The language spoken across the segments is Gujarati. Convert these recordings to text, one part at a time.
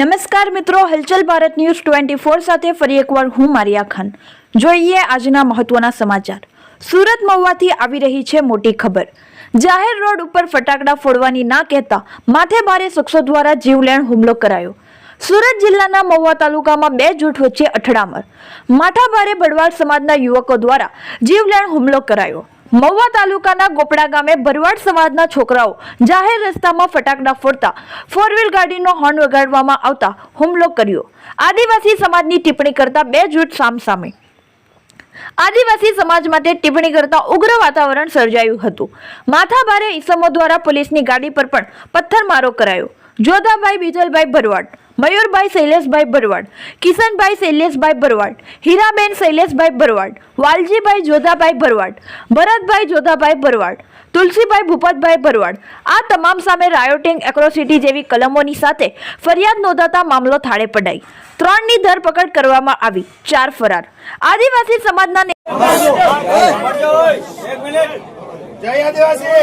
નમસ્કાર મિત્રો, હલચલ ભારત ન્યૂઝ ટ્વેન્ટી ફોર સાથે ફરી એકવાર હું મારિયા ખાન. જોઈએ આજના મહત્વના સમાચાર. સુરત મહુવાથી આવી રહી છે મોટી ખબર. જાહેર રોડ ઉપર ફટાકડા ફોડવાની ના કહેતા માથે ભારે શખ્સો દ્વારા જીવલેણ હુમલો કરાયો. સુરત જિલ્લાના મહુવા તાલુકામાં બે જૂથ વચ્ચે અથડામણ. માથાભારે ભડવાળ સમાજના યુવકો દ્વારા જીવલેણ હુમલો કરાયો. મહુવા તાલુકાના ગોપડા ગામે ભરવાડ સમાજના છોકરાઓ જાહેર રસ્તામાં ફટાકડા ફોડતા ફોર ગાડીનો હોર્ન વગાડવામાં આવતા હુમલો કર્યો. આદિવાસી સમાજની ટિપ્પણી કરતા બે જૂથ સામસામે. આદિવાસી સમાજ માટે ટિપ્પણી કરતા ઉગ્ર વાતાવરણ સર્જાયું હતું. માથાભારે ઈસમો દ્વારા પોલીસની ગાડી પર પણ પથ્થરમારો કરાયો. જોધાભાઈ, બીજલભાઈ ભરવાડ, મયુરભાઈ, શૈલેષભાઈ ભરવાડ, કિશનભાઈ, શૈલેષભાઈ ભરવાડ, હીરાબેન, શૈલેષભાઈ ભરવાડ, વાલજીભાઈ, જોધાભાઈ ભરવાડ, ભરતભાઈ, જોધાભાઈ ભરવાડ, તુલસીભાઈ, ભૂપતભાઈ ભરવાડ. આ તમામ સામે રાયોટિંગ એક્રોસિટી જેવી કલમોની સાથે ફરિયાદ નોંધાતા મામલો થાળે પડાઈ. ત્રણની ધરપકડ કરવામાં આવી, ચાર ફરાર. આદિવાસી સમાજના જય આદિવાસી!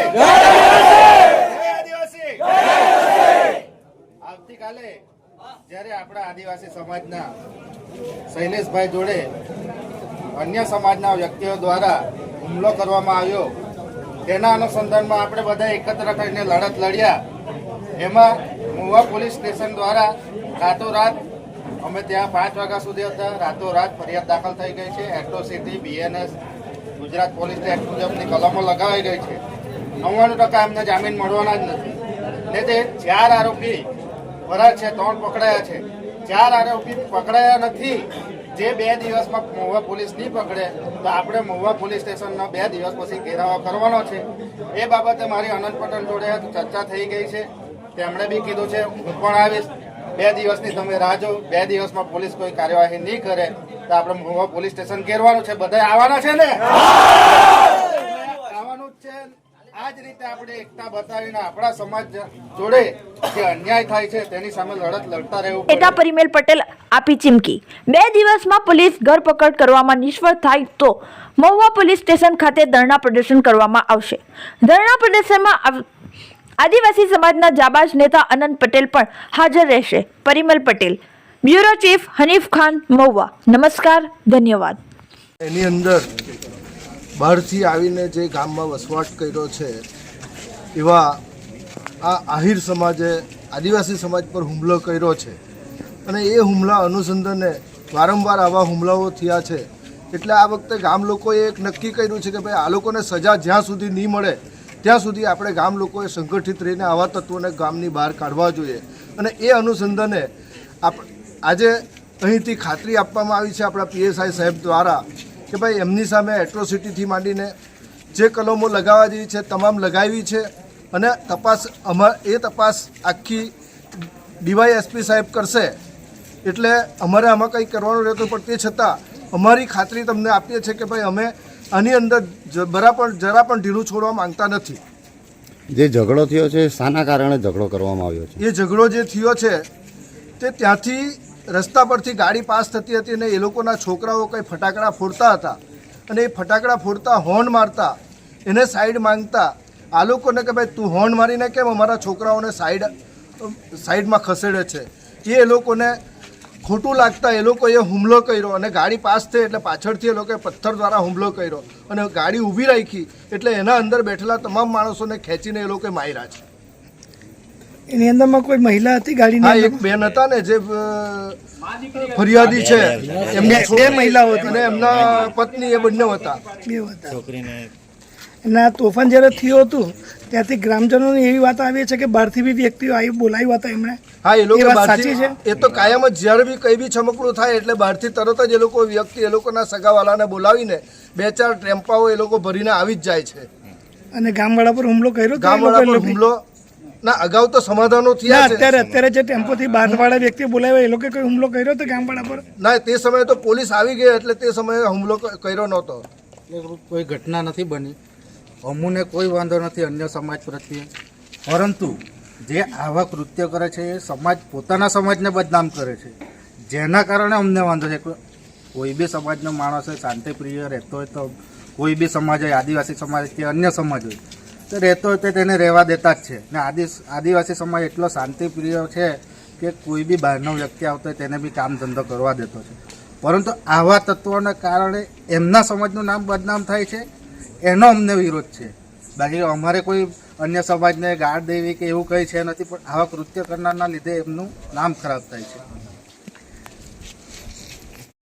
આવતીકાલે જ્યારે આપણા આદિવાસી સમાજના શૈલેષભાઈ જોડે અન્ય સમાજના વ્યક્તિઓ દ્વારા હુમલો કરવામાં આવ્યો, તેના અનુસંધાનમાં આપણે બધા એકત્ર થઈને લડત લડ્યા. એમાં મુવા પોલીસ સ્ટેશન દ્વારા રાતોરાત અમે ત્યાં પાંચ વાગ્યા સુધી હતા રાતોરાત ફરિયાદ દાખલ થઈ ગઈ છે. Atrocity BNS Gujarat police act મુજબની કલમો લગાવાઈ ગઈ છે. નવ્વાણું ટકા એમને જામીન મળવાના જ નથી. ને તે ચાર આરોપી ફરાર છે ત્રણ પકડાયા છે. ચાર આરોપી પકડાયા નથી. જે બે દિવસમાં મહુવા પોલીસ નહીં પકડે તો આપણે મહુવા પોલીસ સ્ટેશનનો બે દિવસ પછી ઘેરાવો કરવાનો છે. એ બાબતે મારી અનંત પટેલ જોડે ચર્ચા થઈ ગઈ છે. તેમણે બી કીધું છે હું પણ આવીશ. બે દિવસની તમે રાહ જો બે દિવસમાં પોલીસ કોઈ કાર્યવાહી નહીં કરે તો આપણે મહુવા પોલીસ સ્ટેશન ઘેરવાનું છે. બધા આવવાના છે ને? આવવાનું જ છે. આ જ રીતે આપણે એકતા બતાવીને આપણા સમાજ જોડે જે અન્યાય થાય છે તેની સામે લડત લડતા રહેવું. નેતા પરિમેલ પટેલ આપી ચીમકી. બે દિવસમાં પોલીસ ધરપકડ કરવામાં નિષ્ફળ થાય તો મહુવા પોલીસ સ્ટેશન ખાતે ધરણા પ્રદર્શન કરવામાં આવશે. ધરણા પ્રદર્શનમાં આદિવાસી સમાજના જાબાજ નેતા અનંત પટેલ પણ હાજર રહેશે. Parimal Patel bureau chief Hanif Khan Mahuva. નમસ્કાર ધન્યવાદ. એની અંદર બહારથી આવીને જે ગામમાં વસવાટ કર્યો છે, એવા આ આહિર સમાજે, આદિવાસી સમાજ પર હુમલો કર્યો છે. અને એ હુમલા અનુસંધાને વારંવાર આવા હુમલાઓ થયા છે. એટલે આ વખતે ગામ લોકોએ એક નક્કી કર્યું છે કે ભાઈ, આ લોકોને સજા જ્યાં સુધી નહીં મળે, ત્યાં સુધી આપણે ગામ લોકોએ સંગઠિત રહીને આવા તત્વોને ગામની બહાર કાઢવા જોઈએ. અને એ અનુસંધાને આપ, આજે અહીંથી ખાતરી આપવામાં આવી છે આપણા પીએસઆઈ સાહેબ દ્વારા કે ભાઈ એમની સામે એટ્રોસિટીથી માંડીને જે કલમો લગાવવા જેવી છે તમામ લગાવી છે અને તપાસ અમા એ તપાસ આખી ડીવાયએસપી સાહેબ કરશે. એટલે અમારે આમાં કંઈ કરવાનું રહેતું પણ તે છતાં અમારી ખાતરી તમને આપીએ છીએ કે ભાઈ અમે આની અંદર બરાબર પણ જરા પણ ઢીલું છોડવા માંગતા નથી. જે ઝઘડો થયો છે શાના કારણે ઝઘડો કરવામાં આવ્યો છે? એ ઝઘડો જે થયો છે તે ત્યાંથી રસ્તા પરથી ગાડી પાસ થતી હતી અને એ લોકોના છોકરાઓ કંઈ ફટાકડા ફોડતા હતા. અને એ ફટાકડા ફોડતા હોર્ન મારતા, એને સાઈડ માંગતા. આ લોકોને કે ભાઈ, તું હોર્ન મારીને કેમ અમારા છોકરાઓને સાઈડ સાઈડમાં ખસેડે છે? એ એ લોકોને ખોટું લાગતા, એ લોકોએ હુમલો કર્યો અને ગાડી પાસ થઈ એટલે પાછળથી એ લોકોએ પથ્થર દ્વારા હુમલો કર્યો અને ગાડી ઊભી રાખી એટલે એના અંદર બેઠેલા તમામ માણસોને ખેંચીને એ લોકોએ માર્યા છે. એની અંદરમાં કોઈ મહિલા હતી ગાડીની એક બેન હતા ને જે ફરિયાદી છે. એમને બે મહિલાઓ હતી. અને એમના પત્ની એ બંને હતા. બે હતા. એના તોફાન જ્યારે થયું હતું ત્યાંથી ગ્રામજનોની એવી વાત આવી છે કે બહારથી બી વ્યક્તિઓ આવી બોલાવ્યા હતા એમણે. હા એ લોકો સાચી છે? એ તો કાયમ જ જ્યારે બી કઈ બી ચમકડું થાય એટલે બહારથી તરત જ એ લોકો વ્યક્તિ એ લોકોના સગાવાલાને બોલાવીને બે ચાર ટેમ્પાઓ એ લોકો ભરીને આવી જ જાય છે. અને ગામવાળા પર હુમલો કર્યો ગામવાળા પર હુમલો ના અગાઉ તો સમાધાનો થયા અત્યારે અત્યારે જે ટેમ્પોથી બહારવાળા વ્યક્તિ બોલાવ્યા એ લોકો કોઈ હુમલો કર્યો હતો ગામવાળા પર? ના તે સમયે તો પોલીસ આવી ગઈ એટલે તે સમયે હુમલો કર્યો નહોતો. કોઈ ઘટના નથી બની. અમુને કોઈ વાંધો નથી અન્ય સમાજ પ્રત્યે. પરંતુ જે આવા કૃત્ય કરે છે એ સમાજ પોતાના સમાજને બદનામ કરે છે. જેના કારણે અમને વાંધો છે. કોઈ- કોઈ બી સમાજનો માણસ હોય શાંતિપ્રિય રહેતો હોય તો કોઈ બી સમાજ હોય આદિવાસી સમાજ કે અન્ય સમાજ હોય તો રહેતો તે તેને રહેવા દેતા જ છે. ને આદિ આદિવાસી સમાજ એટલો શાંતિપ્રિય છે કે કોઈ બી બહારનો વ્યક્તિ આવતો હોય તેને બી કામ ધંધો કરવા દેતો છે. પરંતુ આવા તત્વોના કારણે એમના સમાજનું નામ બદનામ થાય છે, એનો અમને વિરોધ છે. બાકી અમારે કોઈ અન્ય સમાજને ગાળ દેવી કે એવું કંઈ છે નથી, પણ આવા કૃત્ય કરનારના લીધે એમનું નામ ખરાબ થાય છે.